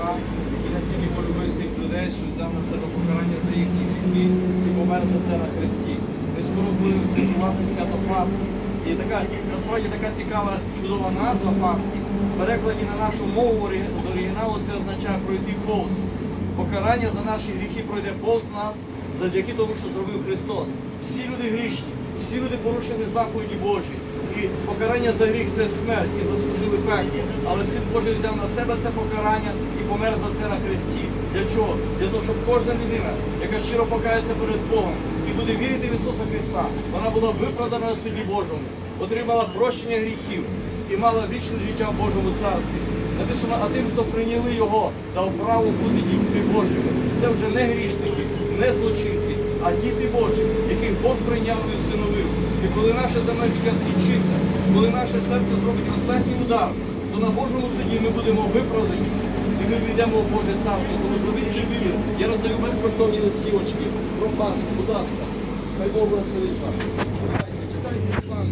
Христа, який настільки полюбив всіх людей, що взяв на себе покарання за їхні гріхи і помер за це на Христі. Ми скоро будемо святкувати свято Пасхи. І така насправді така цікава чудова назва Пасхи. В перекладі на нашу мову з оригіналу це означає пройти повз. Покарання за наші гріхи пройде повз нас завдяки тому, що зробив Христос. Всі люди грішні, всі люди порушені заповіді Божі. І покарання за гріх це смерть і заслужили пекло. Але Син Божий взяв на себе це покарання і помер за це на Христі. Для чого? Для того, щоб кожна людина, яка щиро покається перед Богом і буде вірити в Ісуса Христа, вона була виправдана на суді Божому, отримала прощення гріхів і мала вічне життя в Божому царстві. Написано, а тим, хто прийняли його, дав право бути дітьми Божими. Це вже не грішники, не злочинці, а діти Божі, яких Бог прийняв і усиновив. І коли наше земне життя скінчиться, коли наше серце зробить останній удар, то на Божому суді ми будемо виправдані йдемо в Боже царство, тому зробіть свій вибір. Я роздаю безкоштовні листівочки. Про будь ласка, хай Бог благословить вас. Читайте, читайте план.